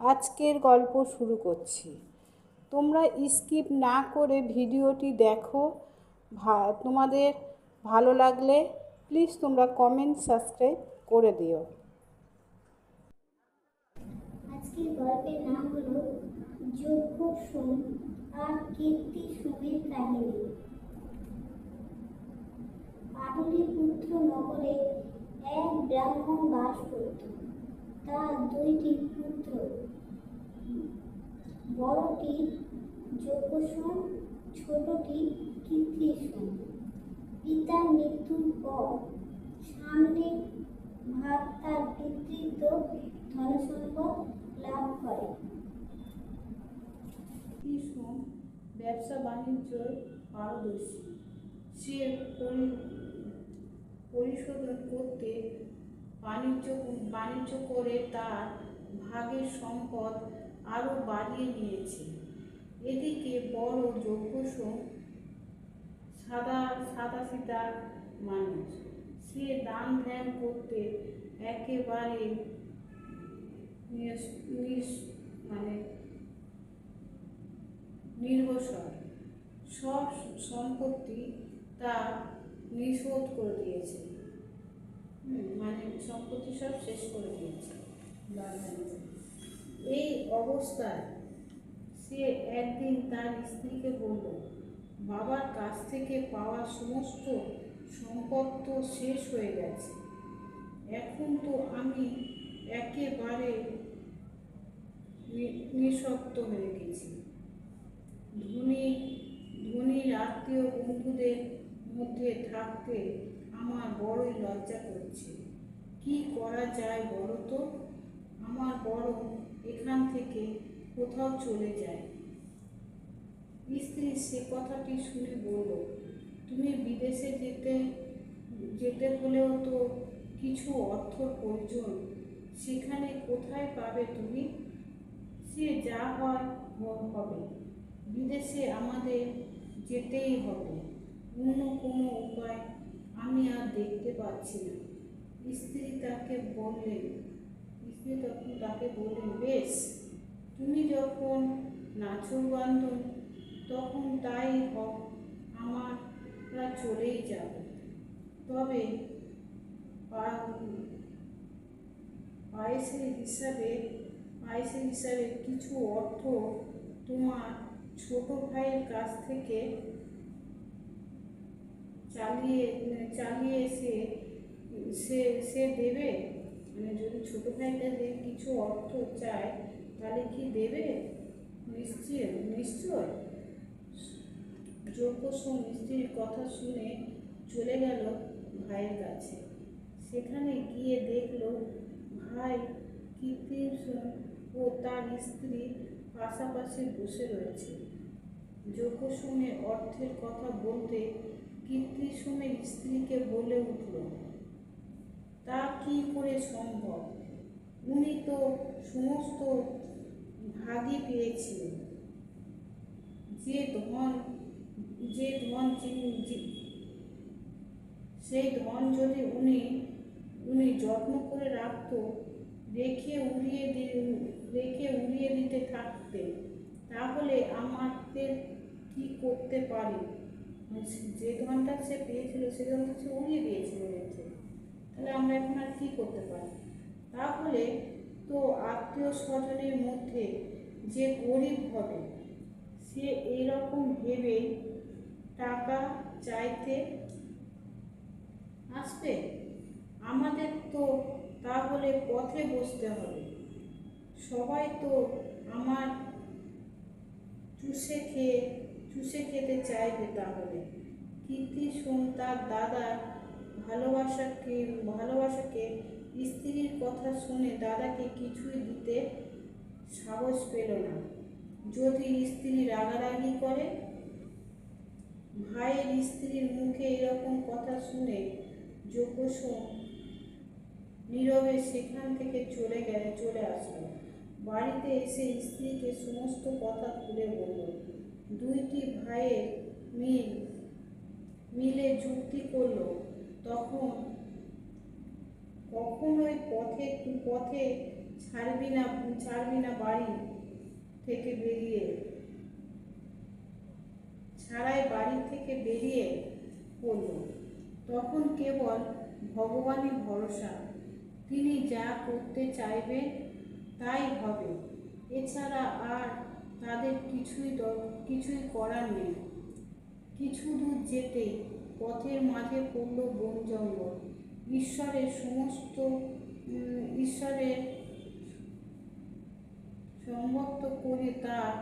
আজকের গল্প শুরু করছি। তোমরা স্কিপ না করে ভিডিওটি দেখো। তোমাদের ভালো লাগলে প্লিজ তোমরা কমেন্ট সাবস্ক্রাইব করে দিও। আজকের গল্পের নাম হলো যোগ্য সোম আর কীর্তি সোমের কাহিনী। পাটলিপুত্র নগরে এক ব্রাহ্মণ বাস করত। তার দুইটি পুত্র। বড়টি যোগ্যসোম ছোটটি কীর্তিসোম পিতার মৃত্যুর পর সামনে ভাগ তার পিতৃত্ব ধনসম্পদ লাভ করে। কৃষ্ণ ব্যবসা বাণিজ্য পারদর্শী। সে পরি- পরিশোধন করতে বাণিজ্য বাণিজ্য করে তার ভাগের সম্পদ আরও বাড়িয়ে নিয়েছে। এদিকে বড় যোগ্যসম সাদা সাদা সিধা মানুষ। সে দান ধ্যান করতে একেবারে মানে নির্ভরশীল। সব সম্পত্তি তা নিঃশোধ করে দিয়েছে। মানে সম্পত্তি সব শেষ করে দিয়েছে। এই অবস্থায় সে একদিন তার স্ত্রীকে বলল, বাবার কাছ থেকে পাওয়া সমস্ত সম্পদ তো শেষ হয়ে গেছে। এখন তো আমি একেবারে নিঃশব্দ হয়ে গেছি। ধনী ধনীর আত্মীয় বন্ধুদের মধ্যে থাকতে আমার বড়ই লজ্জা করছে। কি করা যায় বলো তো? আমার বড় এখান থেকে কোথাও চলে যায়। স্ত্রী সে কথাটি শুনে বলল, তুমি বিদেশে যেতে যেতে হলেও তো কিছু অর্থ প্রয়োজন। সেখানে কোথায় পাবে তুমি? সে যা হয় হবে। বিদেশে আমাদের যেতেই হবে। অন্য কোনো উপায় আমি আর দেখতে পাচ্ছি না। স্ত্রী তাকে বললেন, স্ত্রী তখন তাকে বললেন, বেশ, তুমি যখন নাচুর বান্ধব তখন তাই হোক আমরা চলেই যাব। তবে পায়েসের হিসাবে পায়েসের হিসাবে কিছু অর্থ তোমার ছোট ভাইয়ের কাছ থেকে চালিয়ে চালিয়ে এসে, সে সে দেবে? মানে যদি ছোটো ভাইটা কিছু অর্থ চায়, তাহলে কি দেবে? নিশ্চয় নিশ্চয়। যোগ্য স্ত্রীর কথা শুনে চলে গেল ভাইয়ের কাছে। সেখানে গিয়ে দেখল ভাই কীর্তির ও তার স্ত্রী পাশাপাশি বসে রয়েছে। যোগ্য শুনে অর্থের কথা বলতে কীর্তি শুনে স্ত্রীকে বলে উঠল, তা কি করে সম্ভব? উনি তো সমস্ত ভাগই পেয়েছিলেন। যে ধন যে ধন সেই ধন যদি উনি উনি যত্ন করে রাখত, রেখে উড়িয়ে রেখে উড়িয়ে দিতে থাকতেন, তাহলে আমাদের কি করতে পারে? যে ধনটা সে পেয়েছিল, সে ধনটা সে উড়িয়ে দিয়েছিল রেখে তাহলে আমরা এখন আর কী করতে পারি? তাহলে তো আত্মীয় স্বজনের মধ্যে যে গরিব হবে, সে এইরকম ভেবে টাকা চাইতে আসবে? আমাদের তো তাহলে পথে বসতে হবে। সবাই তো আমার চুষে খেয়ে চুষে খেতে চাইবে তাহলে। কীর্তি সোম তার দাদার ভালোবাসাকে ভালোবাসাকে, স্ত্রীর কথা শুনে দাদাকে কিছুই দিতে সাহস পেল না। যদি স্ত্রী রাগারাগি করে, ভাইয়ের স্ত্রীর মুখে এরকম কথা শুনে যোগ্যসোম নীরবে সেখান থেকে চলে গেলে, চলে আসলো। বাড়িতে এসে স্ত্রীকে সমস্ত কথা খুলে বলল দুইটি ভাইয়ের মিল মিলে যুক্তি করল, তখন কখনোই পথে পথে ছাড়বি না ছাড়বি না বাড়ি থেকে বেরিয়ে। ছাড়াই বাড়ি থেকে বেরিয়ে পড়ল। তখন কেবল ভগবানই ভরসা। তিনি যা করতে চাইবেন তাই হবে। এছাড়া আর তাদের কিছুই কিছুই করার নেই। কিছু দূর যেতেই পথের মাঝে পড়ল বন জঙ্গল। ঈশ্বরের সমস্ত ঈশ্বরের সংযুক্ত করে তার,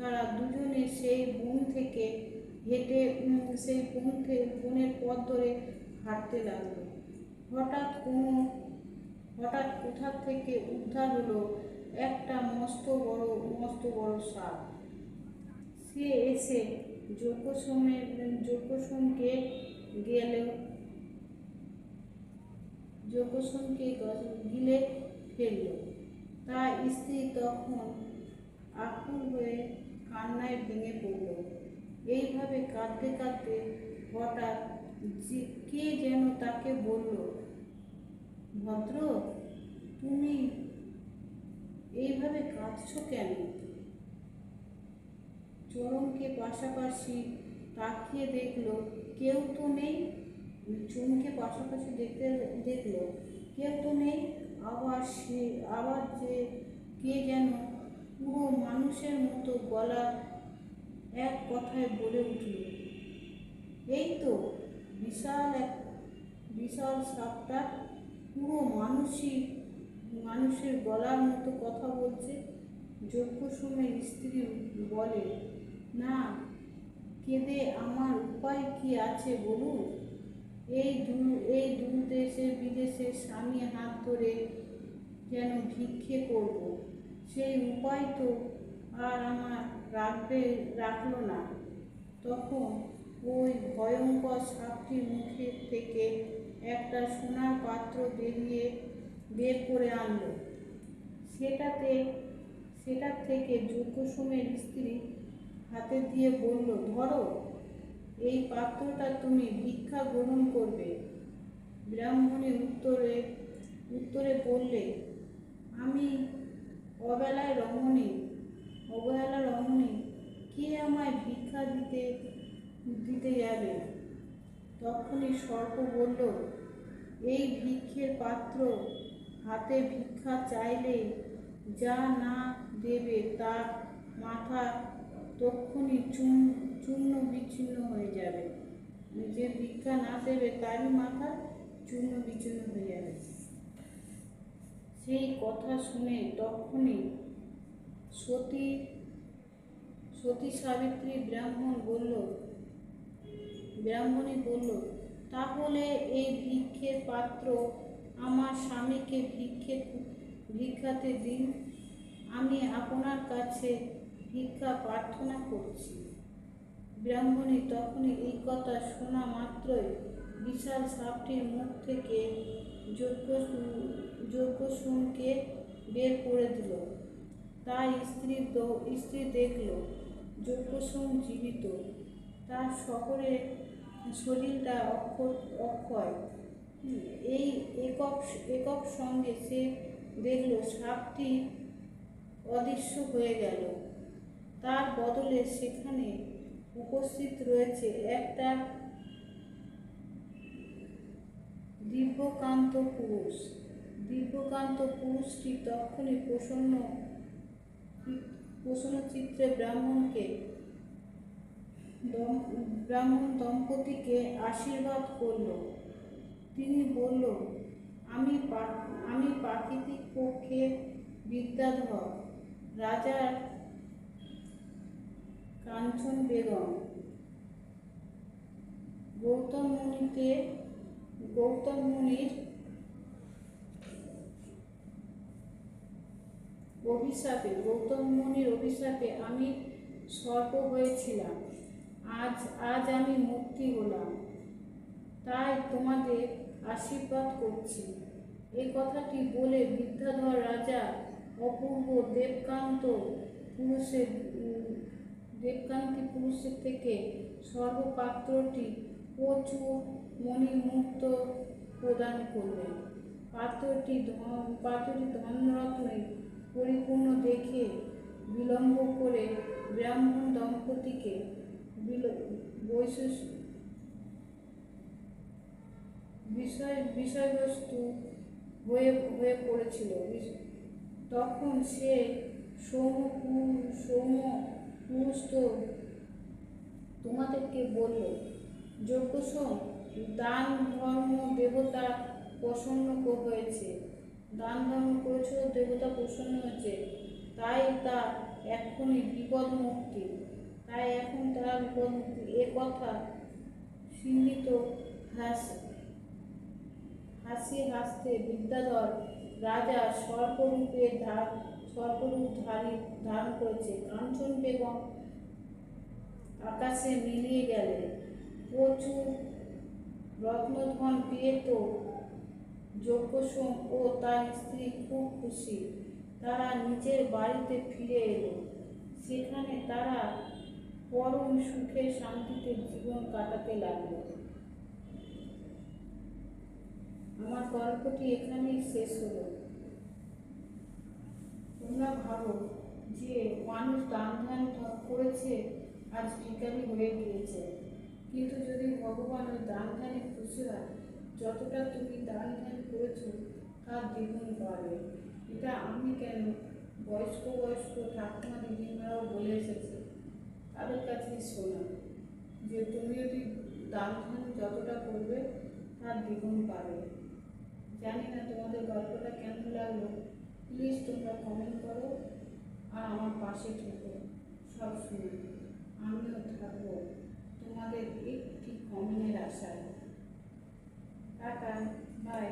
তারা দুজনে সেই বন থেকে হেঁটে সেই বন থেকে বনের পথ ধরে হাঁটতে লাগল। হঠাৎ কোনো, হঠাৎ কোথা থেকে উদ্ধার হলো একটা মস্ত বড় মস্ত বড় সাপ। সে এসে যোগ্যসমের যোগ্যসমকে গেল যোগ্যসমকে গিলে ফেলল। তার স্ত্রী তখন আকুল হয়ে কান্নায় ভেঙে পড়ল। এইভাবে কাঁদতে কাঁদতে হঠাৎ কে যেন তাকে বলল, ভদ্র, তুমি এইভাবে কাঁদছ কেন? চরমকে পাশাপাশি তাকিয়ে দেখল, কেউ তো নেই। চুমকে পাশাপাশি দেখতে দেখল, কেউ তো নেই। আবার সে, আবার যে কে যেন পুরো মানুষের মতো গলা এক কথায় বলে উঠল, এই তো বিশাল এক, বিশাল সাপটা। পুরো মানুষই মানুষের বলার মতো কথা বলছে যোগ্য সময় স্ত্রী বলে, না, কেঁদে আমার উপায় কি আছে বলুন? এই দু এই দু দেশে বিদেশে স্বামী হাত ধরে যেন ভিক্ষে করব। সেই উপায় তো আর আমার রাখবে, রাখল না। তখন ওই ভয়ঙ্কর সাপটির মুখের থেকে একটা সোনার পাত্র বেরিয়ে বের করে আনলো। সেটাতে, সেটার থেকে যোগ্যসমের স্ত্রী হাতে দিয়ে বলল, ধরো, এই পাত্রটা তুমি ভিক্ষা গ্রহণ করবে। ব্রাহ্মণী উত্তরে উত্তরে বললে, আমি অবেলায় রমণী, অবহেলা রমণী, কে আমায় ভিক্ষা দিতে দিতে যাবে? তখনই সর্প বলল, এই ভিক্ষের পাত্র হাতে ভিক্ষা চাইলে যা না দেবে তার মাথা তক্ষুনি চূর্ণ চূর্ণ বিচ্ছিন্ন হয়ে যাবে। যে ভিক্ষা না দেবে তারই মাথা চূর্ণ বিচ্ছিন্ন হয়ে যাবে। সেই কথা শুনে তখনই সতী সতী সাবিত্রী ব্রাহ্মণ বলল ব্রাহ্মণী বলল, তাহলে এই ভিক্ষের পাত্র আমার স্বামীকে ভিক্ষে ভিক্ষাতে দিন। আমি আপনার কাছে ভিক্ষা প্রার্থনা করছি। ব্রাহ্মণী তখনই এই কথা শোনা মাত্রই বিশাল সাপটির মুখ থেকে যজ্ঞ যজ্ঞসুনকে বের করে দিল। তার স্ত্রী স্ত্রী দেখল যজ্ঞসুন জীবিত। তার শহরে শরীরটা অক্ষয়। এই একক একক সঙ্গে সে দেখল সাপটি অদৃশ্য হয়ে গেল। তার বদলে সেখানে উপস্থিত রয়েছে একটা দিব্যকান্ত পুরুষ। দিব্যকান্ত পুরুষটি তখনই প্রসন্ন প্রসন্ন চিত্রে ব্রাহ্মণকে ব্রাহ্মণ দম্পতিকে আশীর্বাদ করল। তিনি বলল, আমি আমি প্রাকৃতিক পক্ষে বিদ্যাধর রাজার কাঞ্চন বেগম। গৌতম মুনিতে গৌতম মুনির অভিশাপে, গৌতম মুনির অভিশাপে আমি সর্প হয়েছিলাম। আজ আজ আমি মুক্তি হলাম। তাই তোমাদের আশীর্বাদ করছি। এই কথাটি বলে বিদ্যাধর রাজা অপূর্ব দেবকান্ত পুরুষের দেবকান্তি পুরুষের থেকে সর্বপাত্রটি প্রচুর মণিমুক্ত প্রদান করলেন। পাত্রটি পাত্রটি ধনরত্নে পরিপূর্ণ দেখে বিলম্ব করে ব্রাহ্মণ দম্পতিকে বৈশিষ্ট্য বিষয়, বিষয়বস্তু হয়ে হয়ে পড়েছিল। তখন সে সৌম পু- সৌম পুরুষ তোমাদেরকে বলল শোন দান ধর্ম দেবতা প্রসন্ন হয়েছে। দান ধর্ম করেছ, দেবতা প্রসন্ন হয়েছে। তাই তা এখনই বিপদ মুক্তি। তাই এখন তারা বিপদ মুক্তি। এ কথা সীমিত হাস। হাসি হাসতে বিদ্যাধর রাজা সর্পরূপে ধার সর্পরূপ ধারী ধারণ করেছে। কাঞ্চন বেগম আকাশে মিলিয়ে গেলে প্রচুর রত্নধন পেয়ে তো যজ্ঞসোম ও তার স্ত্রী খুব খুশি। তারা নিজের বাড়িতে ফিরে এলো। সেখানে তারা পরম সুখে শান্তিতে জীবন কাটাতে লাগল। আমার গল্পটি এখানেই শেষ হলো। তোমরা ভাবো যে মানুষ দান ধ্যান করেছে, আজ ভিকারি হয়ে গিয়েছে। কিন্তু যদি ভগবান ওই দান ধ্যানে খুশি হয়, যতটা তুমি দান ধ্যান করেছ, তার দ্বিগুণ বাড়বে এটা আমি কেন? বয়স্ক বয়স্ক ঠাকুমা দিদিমারাও বলে এসেছে। তাদের কাছেই শোনা যে তুমি যদি দান ধ্যান যতটা করবে, তার দ্বিগুণ পাবে জানি না তোমাদের গল্পটা কেমন লাগল। প্লিজ তোমরা কমেন্ট করো আর আমার পাশে থেকো। সব সময় আমিও থাকব। তোমাদের একটি কমেন্টের আশায়। Tata bye